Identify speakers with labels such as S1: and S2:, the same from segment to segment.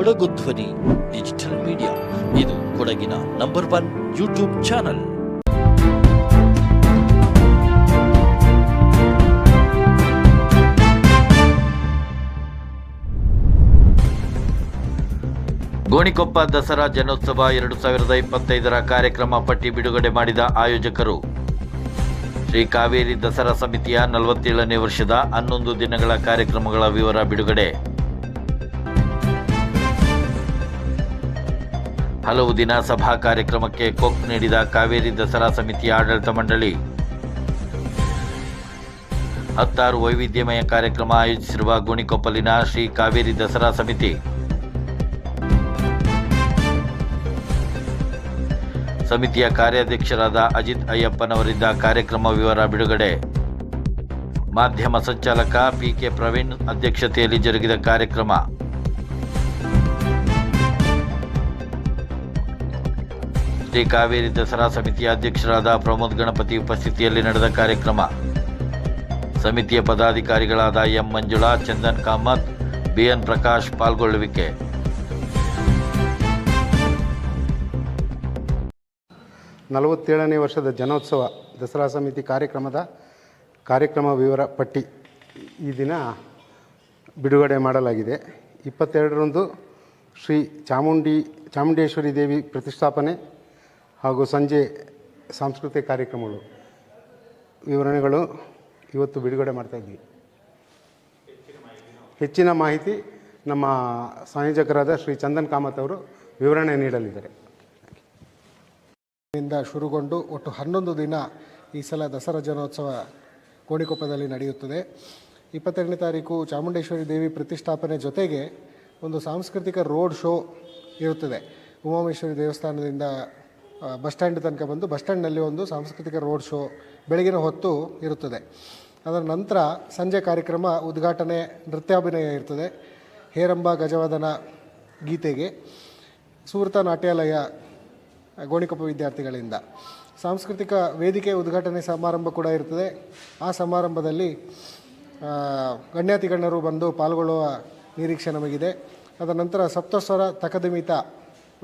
S1: ಕೊಡಗು ಧ್ವನಿ digital media ಇದು ಕೊಡಗಿನ number one YouTube channel Gonikoppa Dasara ಜನೋತ್ಸವ ಎರಡು ಸಾವಿರದ ಇಪ್ಪತ್ತೈದರ ಕಾರ್ಯಕ್ರಮ ಪಟ್ಟಿ ಬಿಡುಗಡೆ ಮಾಡಿದ ಆಯೋಜಕರು. ಶ್ರೀ ಕಾವೇರಿ ದಸರಾ ಸಮಿತಿಯ ನಲವತ್ತೇಳನೇ ವರ್ಷದ ಹನ್ನೊಂದು ದಿನಗಳ ಕಾರ್ಯಕ್ರಮಗಳ ವಿವರ ಬಿಡುಗಡೆ. ಹಲವು ದಿನ ಸಭಾ ಕಾರ್ಯಕ್ರಮಕ್ಕೆ ಕೊಕ್ ನೀಡಿದ ಕಾವೇರಿ ದಸರಾ ಸಮಿತಿಯ ಆಡಳಿತ ಮಂಡಳಿ. ಹತ್ತಾರು ವೈವಿಧ್ಯಮಯ ಕಾರ್ಯಕ್ರಮ ಆಯೋಜಿಸಿರುವ ಗುಣಿಕೊಪ್ಪಲಿನ ಶ್ರೀ ಕಾವೇರಿ ದಸರಾ ಸಮಿತಿ. ಸಮಿತಿಯ ಕಾರ್ಯಾಧ್ಯಕ್ಷರಾದ ಅಜಿತ್ ಅಯ್ಯಪ್ಪನವರಿಂದ ಕಾರ್ಯಕ್ರಮ ವಿವರ ಬಿಡುಗಡೆ. ಮಾಧ್ಯಮ ಸಂಚಾಲಕ ಪಿಕೆ ಪ್ರವೀಣ್ ಅಧ್ಯಕ್ಷತೆಯಲ್ಲಿ ಜರುಗಿದ ಕಾರ್ಯಕ್ರಮ. ಶ್ರೀ ಕಾವೇರಿ ದಸರಾ ಸಮಿತಿಯ ಅಧ್ಯಕ್ಷರಾದ ಪ್ರಮೋದ್ ಗಣಪತಿ ಉಪಸ್ಥಿತಿಯಲ್ಲಿ ನಡೆದ ಕಾರ್ಯಕ್ರಮ. ಸಮಿತಿಯ ಪದಾಧಿಕಾರಿಗಳಾದ ಎಂ ಮಂಜುಳಾ, ಚಂದನ್ ಕಾಮತ್, ಬಿಎನ್ ಪ್ರಕಾಶ್ ಪಾಲ್ಗೊಳ್ಳುವಿಕೆ.
S2: ನಲವತ್ತೇಳನೇ ವರ್ಷದ ಜನೋತ್ಸವ ದಸರಾ ಸಮಿತಿ ಕಾರ್ಯಕ್ರಮದ ಕಾರ್ಯಕ್ರಮ ವಿವರ ಪಟ್ಟಿ ಈ ದಿನ ಬಿಡುಗಡೆ ಮಾಡಲಾಗಿದೆ. ಇಪ್ಪತ್ತೆರಡರಂದು ಶ್ರೀ ಚಾಮುಂಡಿ ಚಾಮುಂಡೇಶ್ವರಿ ದೇವಿ ಪ್ರತಿಷ್ಠಾಪನೆ ಹಾಗೂ ಸಂಜೆ ಸಾಂಸ್ಕೃತಿಕ ಕಾರ್ಯಕ್ರಮಗಳು, ವಿವರಣೆಗಳು ಇವತ್ತು ಬಿಡುಗಡೆ ಮಾಡ್ತಾಯಿದ್ವಿ ಹೆಚ್ಚಿನ ಮಾಹಿತಿ ನಮ್ಮ ಸಂಯೋಜಕರಾದ ಶ್ರೀ ಚಂದನ್ ಕಾಮತ್ ಅವರು ವಿವರಣೆ ನೀಡಲಿದ್ದಾರೆ.
S3: ಇಂದ ಶುರುಗೊಂಡು ಒಟ್ಟು ಹನ್ನೊಂದು ದಿನ ಈ ಸಲ ದಸರಾ ಜನೋತ್ಸವ ಕೋಣಿಕೊಪ್ಪದಲ್ಲಿ ನಡೆಯುತ್ತದೆ. ಇಪ್ಪತ್ತೆರಡನೇ ತಾರೀಕು ಚಾಮುಂಡೇಶ್ವರಿ ದೇವಿ ಪ್ರತಿಷ್ಠಾಪನೆ ಜೊತೆಗೆ ಒಂದು ಸಾಂಸ್ಕೃತಿಕ ರೋಡ್ ಶೋ ಇರುತ್ತದೆ. ಉಮಾಮೇಶ್ವರಿ ದೇವಸ್ಥಾನದಿಂದ ಬಸ್ ಸ್ಟ್ಯಾಂಡ್ ತನಕ ಬಂದು ಬಸ್ ಸ್ಟ್ಯಾಂಡ್ನಲ್ಲಿ ಒಂದು ಸಾಂಸ್ಕೃತಿಕ ರೋಡ್ ಶೋ ಬೆಳಗಿನ ಹೊತ್ತು ಇರುತ್ತದೆ. ಅದರ ನಂತರ ಸಂಜೆ ಕಾರ್ಯಕ್ರಮ ಉದ್ಘಾಟನೆ, ನೃತ್ಯಾಭಿನಯ ಇರ್ತದೆ. ಹೇರಂಬ ಗಜವದನ ಗೀತೆಗೆ ಸುವೃತ ನಾಟ್ಯಾಲಯ, ಗೋಣಿಕೊಪ್ಪ ವಿದ್ಯಾರ್ಥಿಗಳಿಂದ. ಸಾಂಸ್ಕೃತಿಕ ವೇದಿಕೆ ಉದ್ಘಾಟನೆ ಸಮಾರಂಭ ಕೂಡ ಇರ್ತದೆ. ಆ ಸಮಾರಂಭದಲ್ಲಿ ಗಣ್ಯಾತಿಗಣ್ಯರು ಬಂದು ಪಾಲ್ಗೊಳ್ಳುವ ನಿರೀಕ್ಷೆ ನಮಗಿದೆ. ಅದರ ನಂತರ ಸಪ್ತಸ್ವರ ತಕದಿಮಿತ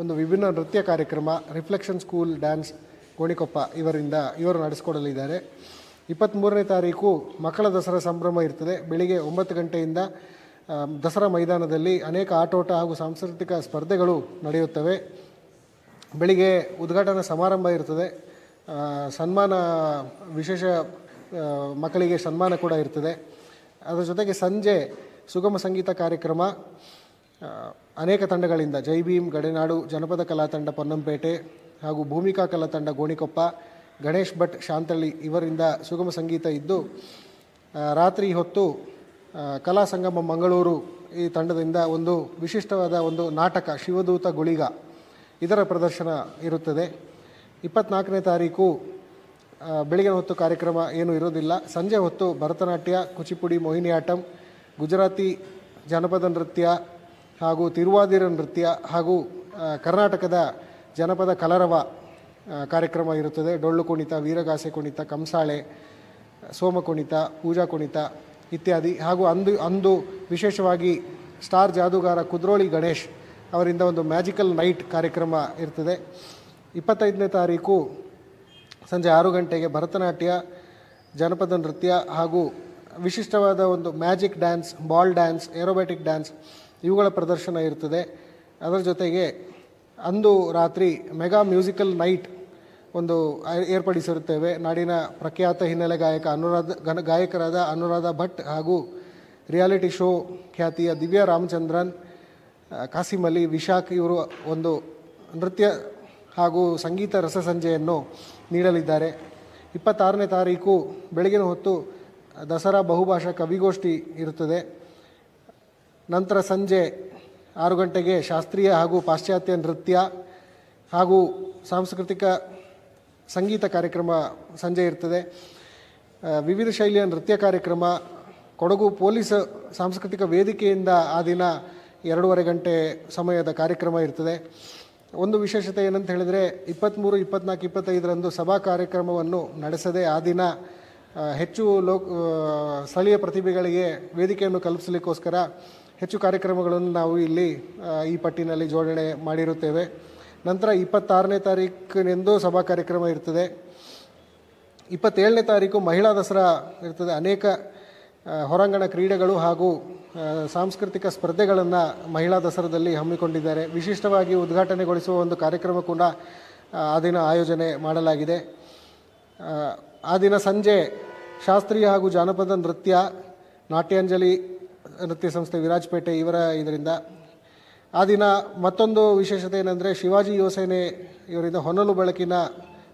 S3: ಒಂದು ವಿಭಿನ್ನ ನೃತ್ಯ ಕಾರ್ಯಕ್ರಮ ರಿಫ್ಲೆಕ್ಷನ್ ಸ್ಕೂಲ್ ಡ್ಯಾನ್ಸ್ ಗೋಣಿಕೊಪ್ಪ ಇವರಿಂದ ಇವರು ನಡೆಸಿಕೊಡಲಿದ್ದಾರೆ. ಇಪ್ಪತ್ತ್ಮೂರನೇ ತಾರೀಕು ಮಕ್ಕಳ ದಸರಾ ಸಂಭ್ರಮ ಇರ್ತದೆ. ಬೆಳಿಗ್ಗೆ ಒಂಬತ್ತು ಗಂಟೆಯಿಂದ ದಸರಾ ಮೈದಾನದಲ್ಲಿ ಅನೇಕ ಆಟೋಟ ಹಾಗೂ ಸಾಂಸ್ಕೃತಿಕ ಸ್ಪರ್ಧೆಗಳು ನಡೆಯುತ್ತವೆ. ಬೆಳಿಗ್ಗೆ ಉದ್ಘಾಟನಾ ಸಮಾರಂಭ ಇರ್ತದೆ. ಸನ್ಮಾನ, ವಿಶೇಷ ಮಕ್ಕಳಿಗೆ ಸನ್ಮಾನ ಕೂಡ ಇರ್ತದೆ. ಅದರ ಜೊತೆಗೆ ಸಂಜೆ ಸುಗಮ ಸಂಗೀತ ಕಾರ್ಯಕ್ರಮ ಅನೇಕ ತಂಡಗಳಿಂದ ಜೈ ಭೀಮ್, ಗಡೆನಾಡು, ಜನಪದ ಕಲಾ ತಂಡ ಪೊನ್ನಂಪೇಟೆ ಹಾಗೂ ಭೂಮಿಕಾ ಕಲಾ ತಂಡ ಗೋಣಿಕೊಪ್ಪ, ಗಣೇಶ್ ಭಟ್, ಶಾಂತಳ್ಳಿ ಇವರಿಂದ ಸುಗಮ ಸಂಗೀತ ಇದ್ದು ರಾತ್ರಿ ಹೊತ್ತು ಕಲಾ ಸಂಗಮ ಮಂಗಳೂರು ಈ ತಂಡದಿಂದ ಒಂದು ವಿಶಿಷ್ಟವಾದ ಒಂದು ನಾಟಕ, ಶಿವದೂತ ಗುಳಿಗ ಇದರ ಪ್ರದರ್ಶನ ಇರುತ್ತದೆ. ಇಪ್ಪತ್ನಾಲ್ಕನೇ ತಾರೀಕು ಬೆಳಗಿನ ಹೊತ್ತು ಕಾರ್ಯಕ್ರಮ ಏನೂ ಇರೋದಿಲ್ಲ ಸಂಜೆ ಹೊತ್ತು ಭರತನಾಟ್ಯ, ಕುಚಿಪುಡಿ, ಮೋಹಿನಿಯಾಟಂ, ಗುಜರಾತಿ ಜನಪದ ನೃತ್ಯ ಹಾಗೂ ತಿರುವಾದಿರ ನೃತ್ಯ ಹಾಗೂ ಕರ್ನಾಟಕದ ಜನಪದ ಕಲರವ ಕಾರ್ಯಕ್ರಮ ಇರುತ್ತದೆ. ಡೊಳ್ಳು ಕುಣಿತ, ವೀರಗಾಸೆ ಕುಣಿತ, ಕಂಸಾಳೆ, ಸೋಮ ಕುಣಿತ, ಪೂಜಾ ಕುಣಿತ ಇತ್ಯಾದಿ. ಹಾಗೂ ಅಂದು ಅಂದು ವಿಶೇಷವಾಗಿ ಸ್ಟಾರ್ ಜಾದೂಗಾರ ಕುದ್ರೋಳಿ ಗಣೇಶ್ ಅವರಿಂದ ಒಂದು ಮ್ಯಾಜಿಕಲ್ ನೈಟ್ ಕಾರ್ಯಕ್ರಮ ಇರ್ತದೆ. ಇಪ್ಪತ್ತೈದನೇ ತಾರೀಕು ಸಂಜೆ ಆರು ಗಂಟೆಗೆ ಭರತನಾಟ್ಯ, ಜನಪದ ನೃತ್ಯ ಹಾಗೂ ವಿಶಿಷ್ಟವಾದ ಒಂದು magic dance, ball dance, aerobatic dance ಇವುಗಳ ಪ್ರದರ್ಶನ ಇರ್ತದೆ. ಅದರ ಜೊತೆಗೆ ಅಂದು ರಾತ್ರಿ ಮೆಗಾ ಮ್ಯೂಸಿಕಲ್ ನೈಟ್ ಒಂದು ಏರ್ಪಡಿಸಿರುತ್ತೇವೆ. ನಾಡಿನ ಪ್ರಖ್ಯಾತ ಹಿನ್ನೆಲೆ ಗಾಯಕ ಅನುರಾಧ ಗನ ಗಾಯಕರಾದ ಅನುರಾಧ ಭಟ್ ಹಾಗೂ ರಿಯಾಲಿಟಿ ಶೋ ಖ್ಯಾತಿಯ ದಿವ್ಯಾ ರಾಮಚಂದ್ರನ್ ಕಾಸಿಮ್ ಕಾಸಿಂ ಅಲಿ, ವಿಶಾಖ್ ಇವರು ಒಂದು ನೃತ್ಯ ಹಾಗೂ ಸಂಗೀತ ರಸಸಂಜೆಯನ್ನು ನೀಡಲಿದ್ದಾರೆ. ಇಪ್ಪತ್ತಾರನೇ ತಾರೀಕು ಬೆಳಗಿನ ಹೊತ್ತು ದಸರಾ ಬಹುಭಾಷಾ ಕವಿಗೋಷ್ಠಿ ಇರುತ್ತದೆ. ನಂತರ ಸಂಜೆ ಆರು ಗಂಟೆಗೆ ಶಾಸ್ತ್ರೀಯ ಹಾಗೂ ಪಾಶ್ಚಾತ್ಯ ನೃತ್ಯ ಹಾಗೂ ಸಾಂಸ್ಕೃತಿಕ ಸಂಗೀತ ಕಾರ್ಯಕ್ರಮ ಸಂಜೆ ಇರ್ತದೆ. ವಿವಿಧ ಶೈಲಿಯ ನೃತ್ಯ ಕಾರ್ಯಕ್ರಮ, ಕೊಡಗು ಪೊಲೀಸ್ ಸಾಂಸ್ಕೃತಿಕ ವೇದಿಕೆಯಿಂದ ಆ ದಿನ ಎರಡೂವರೆ ಗಂಟೆ ಸಮಯದ ಕಾರ್ಯಕ್ರಮ ಇರ್ತದೆ. ಒಂದು ವಿಶೇಷತೆ ಏನಂತ ಹೇಳಿದರೆ ಇಪ್ಪತ್ತ್ಮೂರು ಇಪ್ಪತ್ನಾಲ್ಕು, ಇಪ್ಪತ್ತೈದರಂದು ಸಭಾ ಕಾರ್ಯಕ್ರಮವನ್ನು ನಡೆಸದೆ ಆ ದಿನ ಹೆಚ್ಚು ಲೋಕ್ ಸ್ಥಳೀಯ ಪ್ರತಿಭೆಗಳಿಗೆ ವೇದಿಕೆಯನ್ನು ಕಲ್ಪಿಸಲಿಕ್ಕೋಸ್ಕರ ಹೆಚ್ಚು ಕಾರ್ಯಕ್ರಮಗಳನ್ನು ನಾವು ಇಲ್ಲಿ ಈ ಪಟ್ಟಿನಲ್ಲಿ ಜೋಡಣೆ ಮಾಡಿರುತ್ತೇವೆ. ನಂತರ ಇಪ್ಪತ್ತಾರನೇ ತಾರೀಕಿನಿಂದ ಸಭಾ ಕಾರ್ಯಕ್ರಮ ಇರ್ತದೆ. ಇಪ್ಪತ್ತೇಳನೇ ತಾರೀಕು ಮಹಿಳಾ ದಸರಾ ಇರ್ತದೆ. ಅನೇಕ ಹೊರಾಂಗಣ ಕ್ರೀಡೆಗಳು ಹಾಗೂ ಸಾಂಸ್ಕೃತಿಕ ಸ್ಪರ್ಧೆಗಳನ್ನು ಮಹಿಳಾ ದಸರಾದಲ್ಲಿ ಹಮ್ಮಿಕೊಂಡಿದ್ದಾರೆ. ವಿಶಿಷ್ಟವಾಗಿ ಉದ್ಘಾಟನೆಗೊಳಿಸುವ ಒಂದು ಕಾರ್ಯಕ್ರಮ ಕೂಡ ಆ, ದಿನ ಆಯೋಜನೆ ಮಾಡಲಾಗಿದೆ. ಆ ದಿನ ಸಂಜೆ ಶಾಸ್ತ್ರೀಯ ಹಾಗೂ ಜಾನಪದ ನೃತ್ಯ ನಾಟ್ಯಾಂಜಲಿ ನೃತ್ಯ ಸಂಸ್ಥೆ ವಿರಾಜಪೇಟೆ ಇವರ ಇದರಿಂದ. ಆ ದಿನ ಮತ್ತೊಂದು ವಿಶೇಷತೆ ಏನಂದರೆ ಶಿವಾಜಿ ಯುವಸೇನೆ ಇವರಿಂದ ಹೊನಲು ಬೆಳಕಿನ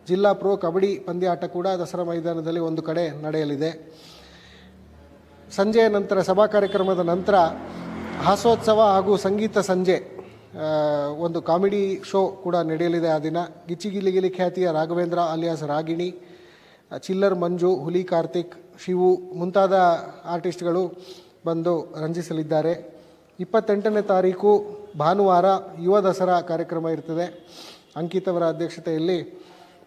S3: ಜಿಲ್ಲಾ ಪ್ರೋ ಕಬಡ್ಡಿ ಪಂದ್ಯಾಟ ಕೂಡ ದಸರಾ ಮೈದಾನದಲ್ಲಿ ಒಂದು ಕಡೆ ನಡೆಯಲಿದೆ. ಸಂಜೆಯ ನಂತರ, ಸಭಾ ಕಾರ್ಯಕ್ರಮದ ನಂತರ ಹಾಸೋತ್ಸವ ಹಾಗೂ ಸಂಗೀತ ಸಂಜೆ ಒಂದು ಕಾಮಿಡಿ ಶೋ ಕೂಡ ನಡೆಯಲಿದೆ ಆ ದಿನ. ಗಿಚ್ಚಿಗಿಲಿಗಿಲಿ ಗಿಲಿ ಗಿಲಿ ಖ್ಯಾತಿಯ ರಾಘವೇಂದ್ರ ಅಲಿಯಾಸ್ ರಾಗಿಣಿ, ಚಿಲ್ಲರ್ ಮಂಜು, ಹುಲಿ ಕಾರ್ತಿಕ್, ಶಿವು ಮುಂತಾದ ಆರ್ಟಿಸ್ಟ್ಗಳು ಬಂದು ರಂಜಿಸಲಿದ್ದಾರೆ. ಇಪ್ಪತ್ತೆಂಟನೇ ತಾರೀಕು ಭಾನುವಾರ ಯುವ ದಸರಾ ಕಾರ್ಯಕ್ರಮ ಇರ್ತದೆ. ಅಂಕಿತ್ ಅವರ ಅಧ್ಯಕ್ಷತೆಯಲ್ಲಿ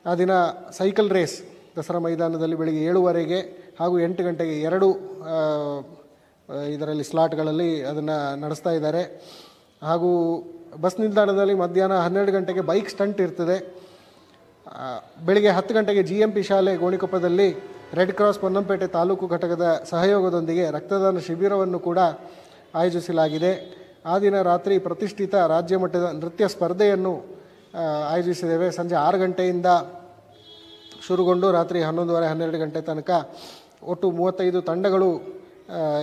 S3: ಆ ದಿನ ಸೈಕಲ್ ರೇಸ್ ದಸರಾ ಮೈದಾನದಲ್ಲಿ ಬೆಳಗ್ಗೆ ಏಳುವರೆಗೆ ಹಾಗೂ ಎಂಟು ಗಂಟೆಗೆ ಎರಡು ಇದರಲ್ಲಿ ಸ್ಲಾಟ್ಗಳಲ್ಲಿ ಅದನ್ನು ನಡೆಸ್ತಾ ಇದ್ದಾರೆ. ಹಾಗೂ ಬಸ್ ನಿಲ್ದಾಣದಲ್ಲಿ ಮಧ್ಯಾಹ್ನ ಹನ್ನೆರಡು ಗಂಟೆಗೆ ಬೈಕ್ ಸ್ಟಂಟ್ ಇರ್ತದೆ. ಬೆಳಿಗ್ಗೆ ಹತ್ತು ಗಂಟೆಗೆ ಜಿ ಎಂ ಪಿ ಶಾಲೆ ಗೋಣಿಕೊಪ್ಪದಲ್ಲಿ ರೆಡ್ ಕ್ರಾಸ್ ಪೊನ್ನಂಪೇಟೆ ತಾಲೂಕು ಘಟಕದ ಸಹಯೋಗದೊಂದಿಗೆ ರಕ್ತದಾನ ಶಿಬಿರವನ್ನು ಕೂಡ ಆಯೋಜಿಸಲಾಗಿದೆ. ಆ ದಿನ ರಾತ್ರಿ ಪ್ರತಿಷ್ಠಿತ ರಾಜ್ಯ ಮಟ್ಟದ ನೃತ್ಯ ಸ್ಪರ್ಧೆಯನ್ನು ಆಯೋಜಿಸಿದ್ದೇವೆ. ಸಂಜೆ ಆರು ಗಂಟೆಯಿಂದ ಶುರುಗೊಂಡು ರಾತ್ರಿ ಹನ್ನೊಂದುವರೆ ಹನ್ನೆರಡು ಗಂಟೆ ತನಕ ಒಟ್ಟು ಮೂವತ್ತೈದು ತಂಡಗಳು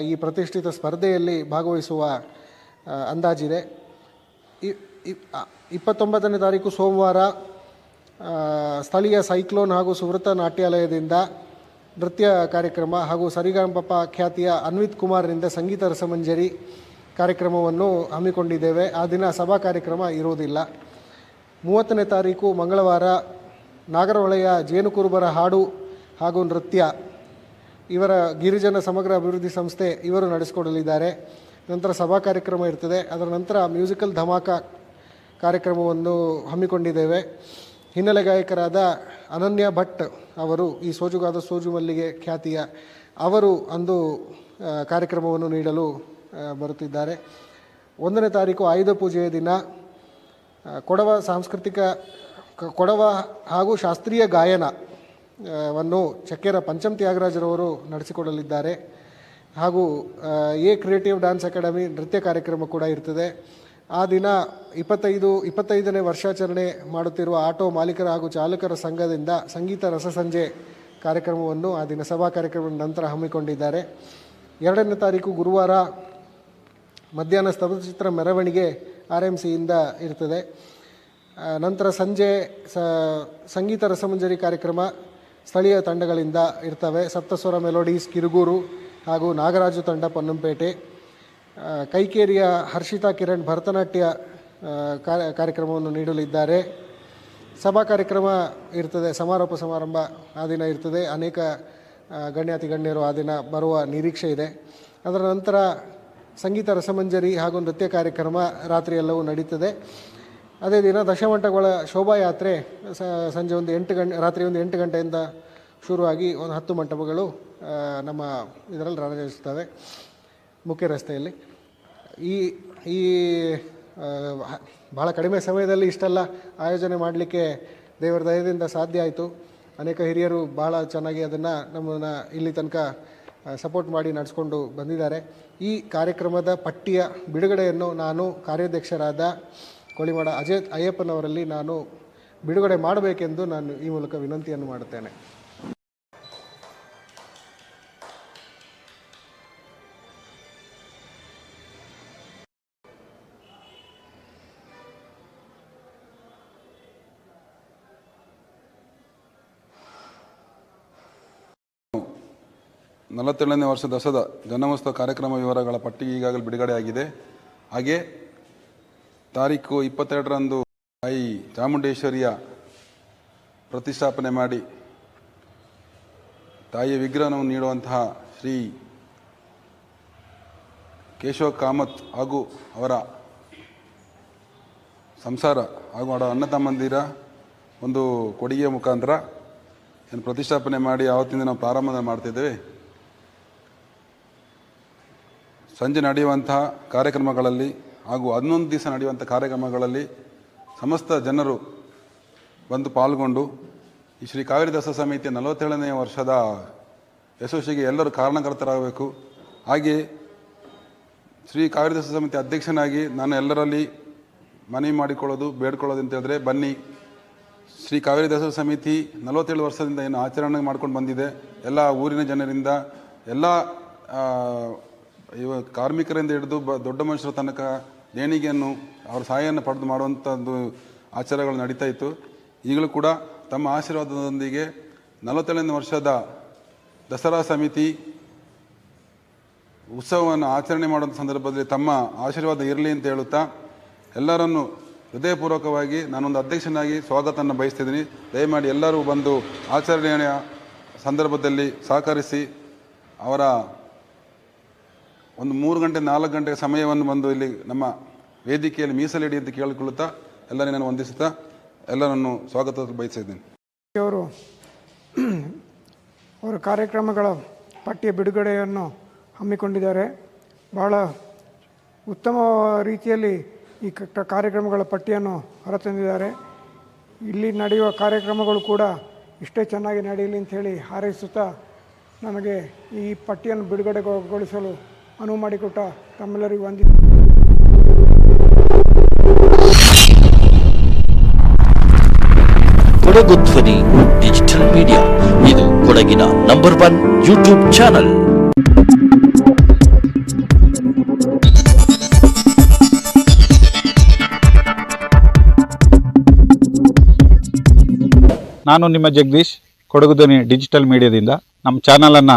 S3: ಈ ಪ್ರತಿಷ್ಠಿತ ಸ್ಪರ್ಧೆಯಲ್ಲಿ ಭಾಗವಹಿಸುವ ಅಂದಾಜಿದೆ. ಇಪ್ಪತ್ತೊಂಬತ್ತನೇ ತಾರೀಕು ಸೋಮವಾರ ಸ್ಥಳೀಯ ಸೈಕ್ಲೋನ್ ಹಾಗೂ ಸುವೃತ ನಾಟ್ಯಾಲಯದಿಂದ ನೃತ್ಯ ಕಾರ್ಯಕ್ರಮ ಹಾಗೂ ಸರಿಗಮಪ ಖ್ಯಾತಿಯ ಅನ್ವಿತ್ ಕುಮಾರ್ನಿಂದ ಸಂಗೀತ ರಸಮಂಜರಿ ಕಾರ್ಯಕ್ರಮವನ್ನು ಹಮ್ಮಿಕೊಂಡಿದ್ದೇವೆ. ಆ ದಿನ ಸಭಾ ಕಾರ್ಯಕ್ರಮ ಇರುವುದಿಲ್ಲ. ಮೂವತ್ತನೇ ತಾರೀಕು ಮಂಗಳವಾರ ನಾಗರಹೊಳೆಯ ಜೇನುಕುರುಬರ ಹಾಡು ಹಾಗೂ ನೃತ್ಯ ಇವರ ಗಿರಿಜನ ಸಮಗ್ರ ಅಭಿವೃದ್ಧಿ ಸಂಸ್ಥೆ ಇವರು ನಡೆಸಿಕೊಡಲಿದ್ದಾರೆ. ನಂತರ ಸಭಾ ಕಾರ್ಯಕ್ರಮ ಇರ್ತದೆ. ಅದರ ನಂತರ ಮ್ಯೂಸಿಕಲ್ ಧಮಾಕ ಕಾರ್ಯಕ್ರಮವನ್ನು ಹಮ್ಮಿಕೊಂಡಿದ್ದೇವೆ. ಹಿನ್ನೆಲೆ ಗಾಯಕರಾದ ಅನನ್ಯ ಭಟ್ ಅವರು ಈ ಸೋಜುಗಾದ ಸೋಜು ಮಲ್ಲಿಗೆ ಖ್ಯಾತಿಯ ಅವರು ಅಂದು ಕಾರ್ಯಕ್ರಮವನ್ನು ನೀಡಲು ಬರುತ್ತಿದ್ದಾರೆ. ಒಂದನೇ ತಾರೀಕು ಆಯುಧ ಪೂಜೆಯ ದಿನ. ಕೊಡವ ಸಾಂಸ್ಕೃತಿಕ ಕೊಡವ ಹಾಗೂ ಶಾಸ್ತ್ರೀಯ ಗಾಯನ ಆ, ವನ್ನು ಚಕ್ಕೆರ ಪಂಚಮ್ ತ್ಯಾಗರಾಜರವರು ನಡೆಸಿಕೊಡಲಿದ್ದಾರೆ. ಹಾಗೂ ಎ ಕ್ರಿಯೇಟಿವ್ ಡ್ಯಾನ್ಸ್ ಅಕಾಡೆಮಿ ನೃತ್ಯ ಕಾರ್ಯಕ್ರಮ ಕೂಡ ಇರ್ತದೆ. ಆ ದಿನ ಇಪ್ಪತ್ತೈದು, ಇಪ್ಪತ್ತೈದನೇ ವರ್ಷಾಚರಣೆ ಮಾಡುತ್ತಿರುವ ಆಟೋ ಮಾಲೀಕರ ಹಾಗೂ ಚಾಲಕರ ಸಂಘದಿಂದ ಸಂಗೀತ ರಸಸಂಜೆ ಕಾರ್ಯಕ್ರಮವನ್ನು, ಆ ದಿನ ಸಭಾ ಕಾರ್ಯಕ್ರಮದ ನಂತರ ಹಮ್ಮಿಕೊಂಡಿದ್ದಾರೆ. ಎರಡನೇ ತಾರೀಕು ಗುರುವಾರ ಮಧ್ಯಾಹ್ನ ಸ್ತಬ್ಧಚಿತ್ರ ಮೆರವಣಿಗೆ ಆರ್ ಎಂ ಸಿಯಿಂದ ಇರ್ತದೆ ನಂತರ ಸಂಜೆ ಸಂಗೀತ ರಸಮಂಜರಿ ಕಾರ್ಯಕ್ರಮ ಸ್ಥಳೀಯ ತಂಡಗಳಿಂದ ಇರ್ತವೆ. ಸಪ್ತಸ್ವರ ಮೆಲೋಡೀಸ್ ಕಿರುಗೂರು ಹಾಗೂ ನಾಗರಾಜು ತಂಡ ಪೊನ್ನಂಪೇಟೆ. ಕೈಕೇರಿಯ ಹರ್ಷಿತಾ ಕಿರಣ್ ಭರತನಾಟ್ಯ ಕಾರ್ಯಕ್ರಮವನ್ನು ನೀಡಲಿದ್ದಾರೆ. ಸಭಾ ಕಾರ್ಯಕ್ರಮ ಇರ್ತದೆ, ಸಮಾರೋಪ ಸಮಾರಂಭ ಆ ದಿನ ಇರ್ತದೆ. ಅನೇಕ ಗಣ್ಯಾತಿ ಗಣ್ಯರು ಆ ದಿನ ಬರುವ ನಿರೀಕ್ಷೆ ಇದೆ. ಅದರ ನಂತರ ಸಂಗೀತ ರಸಮಂಜರಿ ಹಾಗೂ ನೃತ್ಯ ಕಾರ್ಯಕ್ರಮ ರಾತ್ರಿ ಎಲ್ಲವೂ ನಡೀತದೆ. ಅದೇ ದಿನ ದಶಮಂಟಗಳ ಶೋಭಾಯಾತ್ರೆ ಸಂಜೆ ಒಂದು ಎಂಟು ಗಂಟೆ, ರಾತ್ರಿ ಒಂದು ಎಂಟು ಗಂಟೆಯಿಂದ ಶುರುವಾಗಿ ಒಂದು ಹತ್ತು ಮಂಟಪಗಳು ನಮ್ಮ ಇದರಲ್ಲಿ ರಣಜಿಸ್ತವೆ ಮುಖ್ಯ ರಸ್ತೆಯಲ್ಲಿ. ಈ ಈ ಭಾಳ ಕಡಿಮೆ ಸಮಯದಲ್ಲಿ ಇಷ್ಟೆಲ್ಲ ಆಯೋಜನೆ ಮಾಡಲಿಕ್ಕೆ ದೇವರ ದಯದಿಂದ ಸಾಧ್ಯ ಆಯಿತು. ಅನೇಕ ಹಿರಿಯರು ಬಹಳ ಚೆನ್ನಾಗಿ ಅದನ್ನು ನಮ್ಮನ್ನು ಇಲ್ಲಿ ತನಕ ಸಪೋರ್ಟ್ ಮಾಡಿ ನಡೆಸ್ಕೊಂಡು ಬಂದಿದ್ದಾರೆ. ಈ ಕಾರ್ಯಕ್ರಮದ ಪಟ್ಟಿಯ ಬಿಡುಗಡೆಯನ್ನು ನಾನು ಕಾರ್ಯಾಧ್ಯಕ್ಷರಾದ ಕೋಳಿಮಾಡ ಅಜಯ್ ಅಯ್ಯಪ್ಪನವರಲ್ಲಿ ನಾನು ಬಿಡುಗಡೆ ಮಾಡಬೇಕೆಂದು ನಾನು ಈ ಮೂಲಕ ವಿನಂತಿಯನ್ನು ಮಾಡುತ್ತೇನೆ.
S4: ನಲವತ್ತೇಳನೇ ವರ್ಷ ದಸದ ಜನ್ಮೋತ್ಸವ ಕಾರ್ಯಕ್ರಮ ವಿವರಗಳ ಪಟ್ಟಿ ಈಗಾಗಲೇ ಬಿಡುಗಡೆಯಾಗಿದೆ ಹಾಗೆ ತಾರೀಕು ಇಪ್ಪತ್ತೆರಡರಂದು ತಾಯಿ ಚಾಮುಂಡೇಶ್ವರಿಯ ಪ್ರತಿಷ್ಠಾಪನೆ ಮಾಡಿ ತಾಯಿಯ ವಿಗ್ರಹವನ್ನು ನೀಡುವಂತಹ ಶ್ರೀ ಕೇಶವ ಕಾಮತ್ ಹಾಗೂ ಅವರ ಸಂಸಾರ ಹಾಗೂ ಅವರ ಅಣ್ಣ ತಮ್ಮಂದಿರ ಒಂದು ಕೊಡುಗೆಯ ಮುಖಾಂತರ ಏನು ಪ್ರತಿಷ್ಠಾಪನೆ ಮಾಡಿ ಆವತ್ತಿಂದ ನಾವು ಪ್ರಾರಂಭ ಮಾಡ್ತಿದ್ದೇವೆ. ಸಂಜೆ ನಡೆಯುವಂತಹ ಕಾರ್ಯಕ್ರಮಗಳಲ್ಲಿ ಹಾಗೂ ಹನ್ನೊಂದು ದಿವಸ ನಡೆಯುವಂಥ ಕಾರ್ಯಕ್ರಮಗಳಲ್ಲಿ ಸಮಸ್ತ ಜನರು ಬಂದು ಪಾಲ್ಗೊಂಡು ಈ ಶ್ರೀ ಕಾವೇರಿ ದಸರಾ ಸಮಿತಿಯ ನಲವತ್ತೇಳನೇ ವರ್ಷದ ಯಶಸ್ವಿಗೆ ಎಲ್ಲರೂ ಕಾರಣಕರ್ತರಾಗಬೇಕು. ಹಾಗೆ ಶ್ರೀ ಕಾವೇರಿ ದಸರಾ ಸಮಿತಿ ಅಧ್ಯಕ್ಷನಾಗಿ ನಾನು ಎಲ್ಲರಲ್ಲಿ ಮನವಿ ಮಾಡಿಕೊಳ್ಳೋದು, ಬೇಡ್ಕೊಳ್ಳೋದು ಅಂತ ಹೇಳಿದ್ರೆ ಬನ್ನಿ. ಶ್ರೀ ಕಾವೇರಿ ದಾಸ ಸಮಿತಿ ನಲವತ್ತೇಳು ವರ್ಷದಿಂದ ಏನು ಆಚರಣೆ ಮಾಡ್ಕೊಂಡು ಬಂದಿದೆ. ಎಲ್ಲ ಊರಿನ ಜನರಿಂದ ಎಲ್ಲ ಇವ ಕಾರ್ಮಿಕರಿಂದ ಹಿಡಿದು ಬ ದೊಡ್ಡ ಮನುಷ್ಯರ ತನಕ ದೇಣಿಗೆಯನ್ನು, ಅವರ ಸಹಾಯವನ್ನು ಪಡೆದು ಮಾಡುವಂಥದ್ದು ಆಚಾರಗಳು ನಡೀತಾ ಇತ್ತು. ಈಗಲೂ ಕೂಡ ತಮ್ಮ ಆಶೀರ್ವಾದದೊಂದಿಗೆ ನಲವತ್ತೇಳನೇ ವರ್ಷದ ದಸರಾ ಸಮಿತಿ ಉತ್ಸವವನ್ನು ಆಚರಣೆ ಮಾಡುವಂಥ ಸಂದರ್ಭದಲ್ಲಿ ತಮ್ಮ ಆಶೀರ್ವಾದ ಇರಲಿ ಅಂತ ಹೇಳುತ್ತಾ ಎಲ್ಲರನ್ನು ಹೃದಯಪೂರ್ವಕವಾಗಿ ನಾನೊಂದು ಅಧ್ಯಕ್ಷನಾಗಿ ಸ್ವಾಗತವನ್ನು ಬಯಸ್ತಿದ್ದೀನಿ. ದಯಮಾಡಿ ಎಲ್ಲರೂ ಬಂದು ಆಚರಣೆಯ ಸಂದರ್ಭದಲ್ಲಿ ಸಹಕರಿಸಿ ಅವರ ಒಂದು ಮೂರು ಗಂಟೆ, ನಾಲ್ಕು ಗಂಟೆ ಸಮಯವನ್ನು ಬಂದು ಇಲ್ಲಿ ನಮ್ಮ ವೇದಿಕೆಯಲ್ಲಿ ಮೀಸಲಿಡಿ ಅಂತ ಕೇಳಿಕೊಳ್ಳುತ್ತಾ ಎಲ್ಲರನ್ನು ನಾನು ವಂದಿಸುತ್ತಾ ಎಲ್ಲರನ್ನು ಸ್ವಾಗತ ಬಯಸಿದ್ದೇನೆ.
S5: ಅವರು ಅವರ ಕಾರ್ಯಕ್ರಮಗಳ ಪಟ್ಟಿಯ ಬಿಡುಗಡೆಯನ್ನು ಹಮ್ಮಿಕೊಂಡಿದ್ದಾರೆ. ಬಹಳ ಉತ್ತಮ ರೀತಿಯಲ್ಲಿ ಈ ಕಾರ್ಯಕ್ರಮಗಳ ಪಟ್ಟಿಯನ್ನು ಹೊರತಂದಿದ್ದಾರೆ. ಇಲ್ಲಿ ನಡೆಯುವ ಕಾರ್ಯಕ್ರಮಗಳು ಕೂಡ ಇಷ್ಟೇ ಚೆನ್ನಾಗಿ ನಡೆಯಲಿ ಅಂತ ಹೇಳಿ ಹಾರೈಸುತ್ತಾ ನಮಗೆ ಈ ಪಟ್ಟಿಯನ್ನು ಬಿಡುಗಡೆಗೊಳಿಸಲು ಅನುವು ಮಾಡಿಕೊಟ್ಟ ತಮ್ಮೆಲ್ಲರಿಗೂ ವಂದಿ
S1: ಕೊಡಗು ಧ್ವನಿ ಡಿಜಿಟಲ್ ಮೀಡಿಯಾ. ಇದು ಕೊಡಗಿನ ನಂಬರ್ ಒನ್ ಯೂಟ್ಯೂಬ್ ಚಾನಲ್.
S6: ನಾನು ನಿಮ್ಮ ಜಗದೀಶ್ ಕೊಡಗು ಧ್ವನಿ ಡಿಜಿಟಲ್ ಮೀಡಿಯಾದಿಂದ. ನಮ್ಮ ಚಾನಲನ್ನು